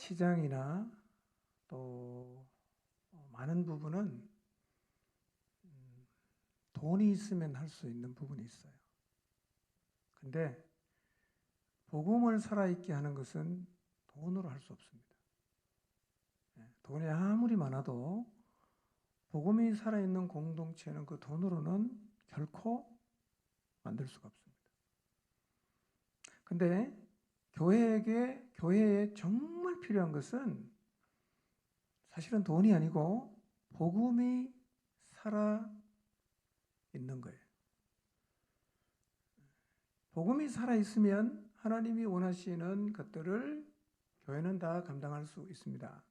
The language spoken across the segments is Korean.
치장이나 또 많은 부분은 음, 돈이 있으면 할 수 있는 부분이 있어요. 근데 복음을 살아있게 하는 것은 돈으로 할 수 없습니다. 예, 돈이 아무리 많아도 복음이 살아있는 공동체는 그 돈으로는 결코 만들 수가 없습니다. 근데 교회에게, 교회에 정말 필요한 것은 사실은 돈이 아니고 복음이 살아 있는 거예요. 복음이 살아 있으면 하나님이 원하시는 것들을 교회는 다 감당할 수 있습니다.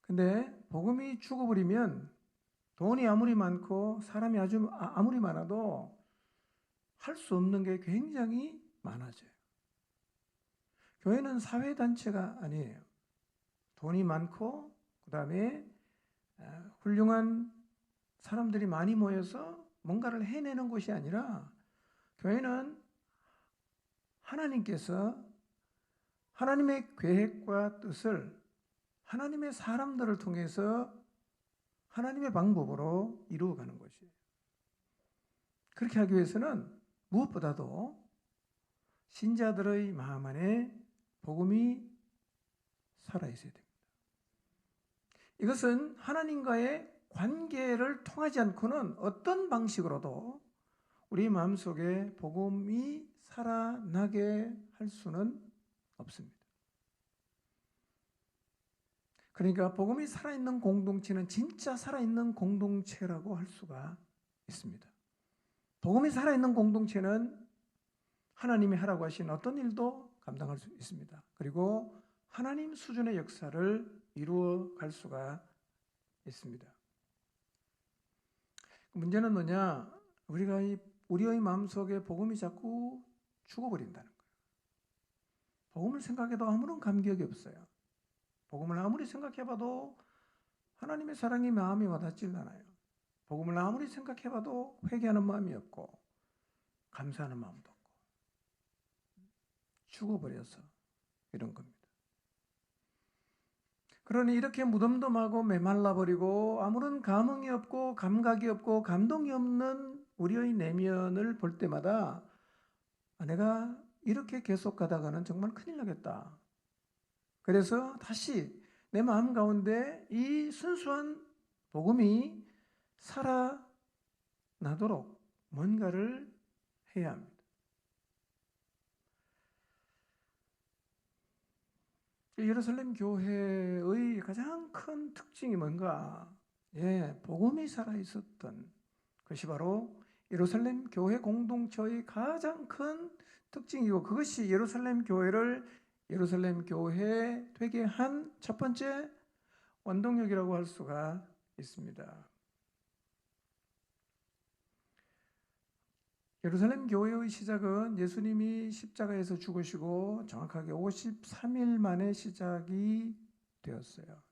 근데 복음이 죽어버리면 돈이 아무리 많고 사람이 아주 아, 아무리 많아도 할 수 없는 게 굉장히 많아져요. 교회는 사회단체가 아니에요. 돈이 많고, 그 다음에 아, 훌륭한 사람들이 많이 모여서 뭔가를 해내는 곳이 아니라 교회는 하나님께서 하나님의 계획과 뜻을 하나님의 사람들을 통해서 하나님의 방법으로 이루어가는 것이에요. 그렇게 하기 위해서는 무엇보다도 신자들의 마음 안에 복음이 살아있어야 됩니다. 이것은 하나님과의 관계를 통하지 않고는 어떤 방식으로도 우리 마음속에 복음이 살아나게 할 수는 없습니다. 그러니까 복음이 살아있는 공동체는 진짜 살아있는 공동체라고 할 수가 있습니다. 복음이 살아있는 공동체는 하나님이 하라고 하신 어떤 일도 감당할 수 있습니다. 그리고 하나님 수준의 역사를 이루어 갈 수가 있습니다. 문제는 뭐냐? 우리가 이 우리의 마음속에 복음이 자꾸 죽어버린다는 거예요. 복음을 생각해도 아무런 감격이 없어요. 복음을 아무리 생각해봐도 하나님의 사랑이 마음에 와닿질 않아요. 복음을 아무리 생각해봐도 회개하는 마음이 없고 감사하는 마음도 죽어버려서 이런 겁니다. 그러니 이렇게 무덤덤하고 메말라 버리고 아무런 감흥이 없고 감각이 없고 감동이 없는 우리의 내면을 볼 때마다 아, 내가 이렇게 계속 가다가는 정말 큰일 나겠다. 그래서 다시 내 마음 가운데 이 순수한 복음이 살아나도록 뭔가를 해야 합니다. 예루살렘 교회의 가장 큰 특징이 뭔가? 예, 복음이 살아 있었던 것이 바로 예루살렘 교회 공동체의 가장 큰 특징이고 그것이 예루살렘 교회를 예루살렘 교회 되게 한 첫 번째 원동력이라고 할 수가 있습니다. 예루살렘 교회의 시작은 예수님이 십자가에서 죽으시고 정확하게 53일 만에 시작이 되었어요.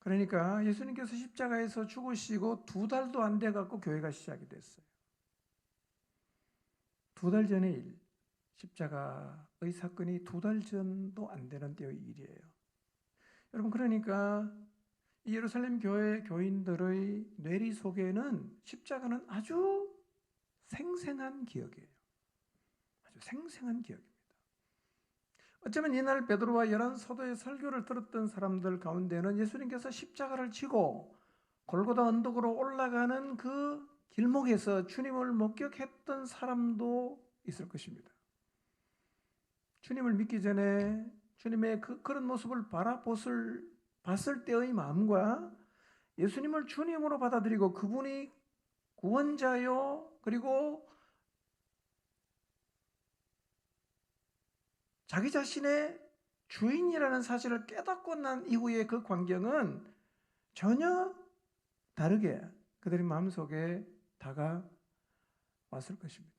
그러니까 예수님께서 십자가에서 죽으시고 두 달도 안 돼 갖고 교회가 시작이 됐어요. 두 달 전의 일. 십자가의 사건이 두 달 전도 안 되는 때의 일이에요. 여러분 그러니까 예루살렘 교회 교인들의 뇌리 속에는 십자가는 아주 생생한 기억이에요. 아주 생생한 기억입니다. 어쩌면 이날 베드로와 열한 서도의 설교를 들었던 사람들 가운데는 예수님께서 십자가를 지고 골고다 언덕으로 올라가는 그 길목에서 주님을 목격했던 사람도 있을 것입니다. 주님을 믿기 전에 주님의 그, 그런 모습을 바라보을 봤을 때의 마음과 예수님을 주님으로 받아들이고 그분이 구원자요 그리고 자기 자신의 주인이라는 사실을 깨닫고 난 이후의 그 광경은 전혀 다르게 그들의 마음속에 다가왔을 것입니다.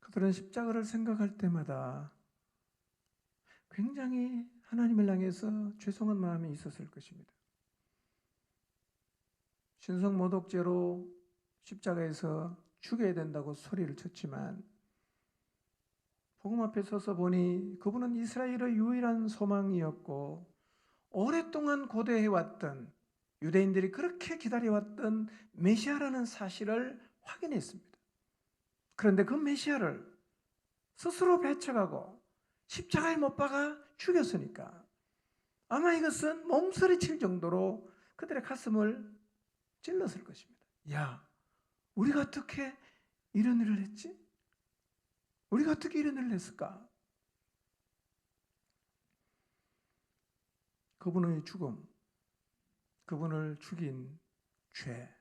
그들은 십자가를 생각할 때마다 굉장히 하나님을 향해서 죄송한 마음이 있었을 것입니다. 신성 모독죄로 십자가에서 죽여야 된다고 소리를 쳤지만 복음 앞에 서서 보니 그분은 이스라엘의 유일한 소망이었고 오랫동안 고대해 왔던 유대인들이 그렇게 기다려왔던 메시아라는 사실을 확인했습니다. 그런데 그 메시아를 스스로 배척하고 십자가에 못 박아 죽였으니까 아마 이것은 몸서리칠 정도로 그들의 가슴을 찔렀을 것입니다. 야, 우리가 어떻게 이런 일을 했지? 우리가 어떻게 이런 일을 했을까? 그분의 죽음, 그분을 죽인 죄.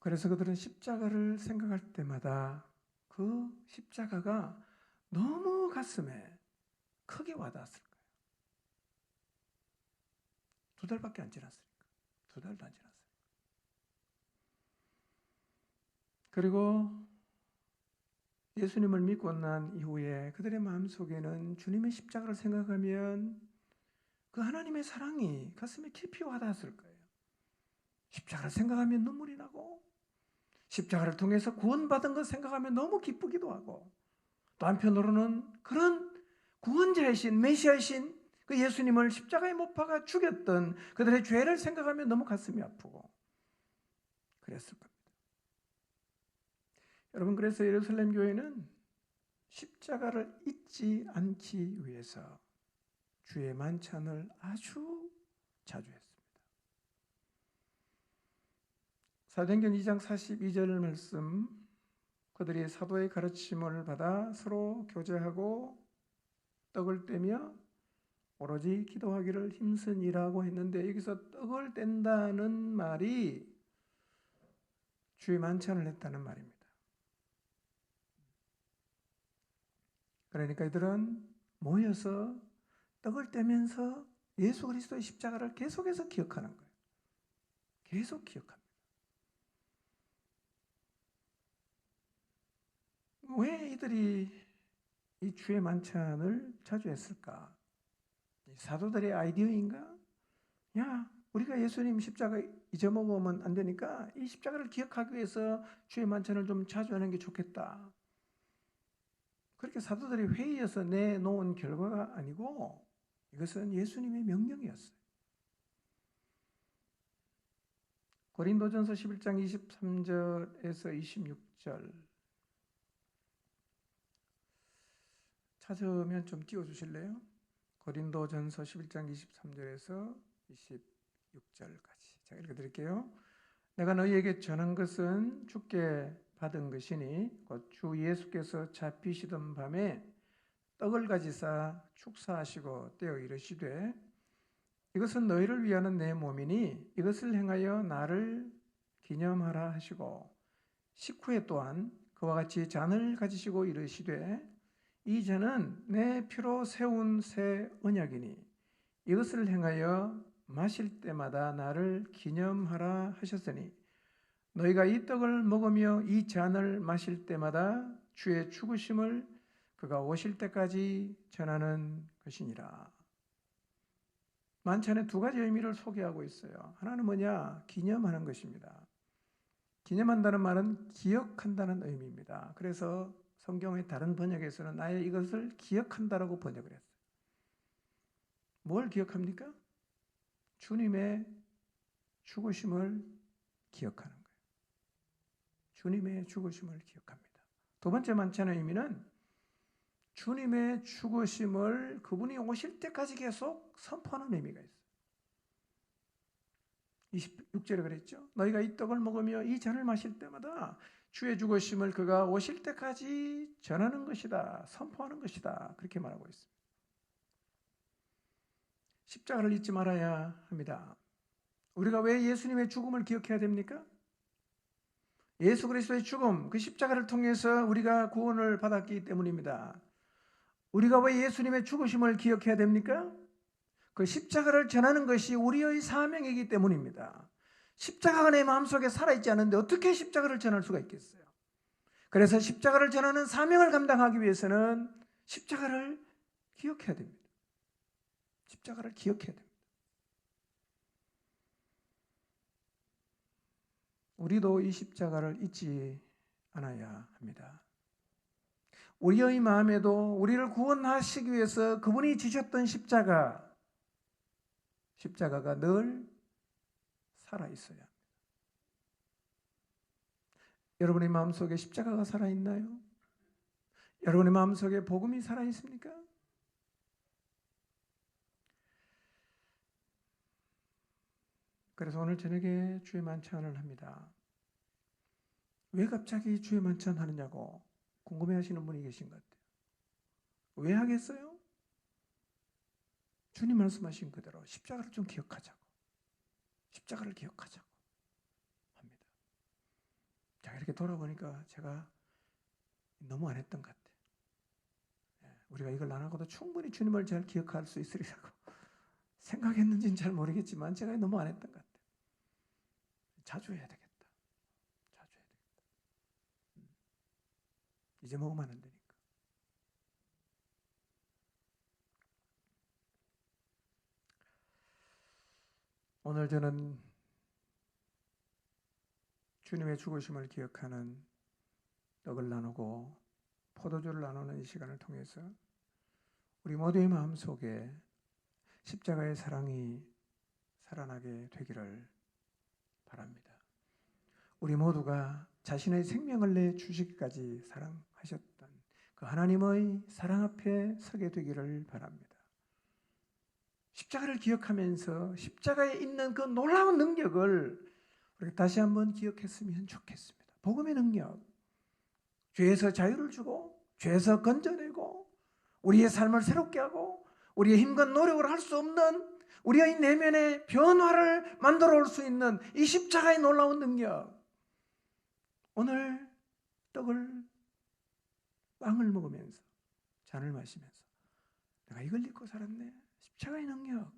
그래서 그들은 십자가를 생각할 때마다 그 십자가가 너무 가슴에 크게 와닿았을 거예요. 두 달밖에 안 지났으니까. 두 달도 안 지났어요. 그리고 예수님을 믿고 난 이후에 그들의 마음 속에는 주님의 십자가를 생각하면 그 하나님의 사랑이 가슴에 깊이 와닿았을 거예요. 십자가를 생각하면 눈물이 나고 십자가를 통해서 구원받은 것 생각하면 너무 기쁘기도 하고 또 한편으로는 그런 구원자이신 메시아이신 그 예수님을 십자가에 못 박아 죽였던 그들의 죄를 생각하면 너무 가슴이 아프고 그랬을 겁니다. 여러분 그래서 예루살렘 교회는 십자가를 잊지 않기 위해서 주의 만찬을 아주 자주 했습니다. 사도행전 2장 42절 말씀 그들이 사도의 가르침을 받아 서로 교제하고 떡을 떼며 오로지 기도하기를 힘쓰니라고 했는데 여기서 떡을 뗀다는 말이 주의 만찬을 했다는 말입니다. 그러니까 이들은 모여서 떡을 떼면서 예수 그리스도의 십자가를 계속해서 기억하는 거예요. 계속 기억합니다. 왜 이들이 이 주의 만찬을 자주 했을까? 사도들의 아이디어인가? 야, 우리가 예수님 십자가 잊어먹으면 안 되니까 이 십자가를 기억하기 위해서 주의 만찬을 좀 자주 하는 게 좋겠다. 그렇게 사도들이 회의에서 내놓은 결과가 아니고 이것은 예수님의 명령이었어요. 고린도전서 11장 23절에서 26절 찾으면 좀 띄워 주실래요? 고린도전서 11장 23절에서 26절까지 제가 읽어 드릴게요. 내가 너희에게 전한 것은 주께 받은 것이니 곧 주 예수께서 잡히시던 밤에 떡을 가지사 축사하시고 떼어 이르시되 이것은 너희를 위하는 내 몸이니 이것을 행하여 나를 기념하라 하시고 식후에 또한 그와 같이 잔을 가지시고 이르시되 이 잔은 내 피로 세운 새 언약이니 이것을 행하여 마실 때마다 나를 기념하라 하셨으니 너희가 이 떡을 먹으며 이 잔을 마실 때마다 주의 죽으심을 그가 오실 때까지 전하는 것이니라. 만찬의 두 가지 의미를 소개하고 있어요. 하나는 뭐냐? 기념하는 것입니다. 기념한다는 말은 기억한다는 의미입니다. 그래서 성경의 다른 번역에서는 나의 이것을 기억한다라고 번역을 했어요. 뭘 기억합니까? 주님의 죽으심을 기억하는 거예요. 주님의 죽으심을 기억합니다. 두 번째 만찬의 의미는 주님의 죽으심을 그분이 오실 때까지 계속 선포하는 의미가 있어요. 26절에 그랬죠. 너희가 이 떡을 먹으며 이 잔을 마실 때마다 주의 죽으심을 그가 오실 때까지 전하는 것이다. 선포하는 것이다. 그렇게 말하고 있습니다. 십자가를 잊지 말아야 합니다. 우리가 왜 예수님의 죽음을 기억해야 됩니까? 예수 그리스도의 죽음, 그 십자가를 통해서 우리가 구원을 받았기 때문입니다. 우리가 왜 예수님의 죽으심을 기억해야 됩니까? 그 십자가를 전하는 것이 우리의 사명이기 때문입니다. 십자가가 내 마음속에 살아있지 않은데 어떻게 십자가를 전할 수가 있겠어요? 그래서 십자가를 전하는 사명을 감당하기 위해서는 십자가를 기억해야 됩니다. 십자가를 기억해야 됩니다. 우리도 이 십자가를 잊지 않아야 합니다. 우리의 마음에도 우리를 구원하시기 위해서 그분이 지셨던 십자가, 십자가가 늘 살아 있어야 합니다. 여러분의 마음속에 십자가가 살아 있나요? 여러분의 마음속에 복음이 살아 있습니까? 그래서 오늘 저녁에 주의 만찬을 합니다. 왜 갑자기 주의 만찬 하느냐고 궁금해 하시는 분이 계신 것 같아요. 왜 하겠어요? 주님 말씀하신 그대로 십자가를 좀 기억하자고. 십자가를 기억하자고 합니다. 자, 이렇게 돌아보니까 제가 너무 안 했던 것 같아요. 예, 우리가 이걸 안 하고도 충분히 주님을 잘 기억할 수 있으리라고 생각했는지는 잘 모르겠지만 제가 너무 안 했던 것 같아요. 자주 해야 되겠다. 자주 해야 되겠다. 음. 이제 먹으면 안 되니까. 오늘 저는 주님의 죽으심을 기억하는 떡을 나누고 포도주를 나누는 이 시간을 통해서 우리 모두의 마음 속에 십자가의 사랑이 살아나게 되기를 바랍니다. 우리 모두가 자신의 생명을 내 주시기까지 사랑하셨던 그 하나님의 사랑 앞에 서게 되기를 바랍니다. 십자가를 기억하면서 십자가에 있는 그 놀라운 능력을 우리가 다시 한번 기억했으면 좋겠습니다. 복음의 능력. 죄에서 자유를 주고 죄에서 건져내고 우리의 삶을 새롭게 하고 우리의 힘과 노력을 할 수 없는 우리의 내면의 변화를 만들어 올 수 있는 이 십자가의 놀라운 능력. 오늘 떡을 빵을 먹으면서 잔을 마시면서 내가 이걸 믿고 살았네. 십자가의 능력.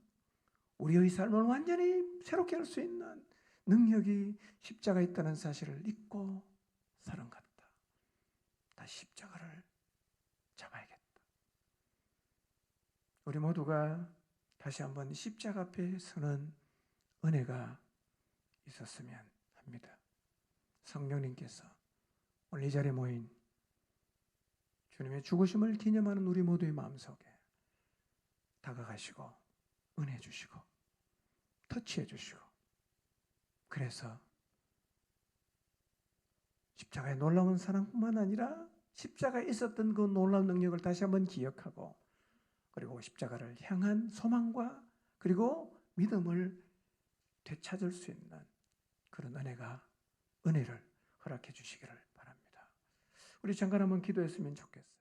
우리의 삶을 완전히 새롭게 할 수 있는 능력이 십자가에 있다는 사실을 잊고 사는 것 같다. 다시 십자가를 잡아야겠다. 우리 모두가 다시 한번 십자가 앞에 서는 은혜가 있었으면 합니다. 성령님께서 오늘 이 자리에 모인 주님의 죽으심을 기념하는 우리 모두의 마음속에 다가가시고 은혜 주시고 터치해 주시고 그래서 십자가의 놀라운 사랑뿐만 아니라 십자가에 있었던 그 놀라운 능력을 다시 한번 기억하고 그리고 십자가를 향한 소망과 그리고 믿음을 되찾을 수 있는 그런 은혜가 은혜를 허락해 주시기를 바랍니다. 우리 잠깐 한번 기도했으면 좋겠어요.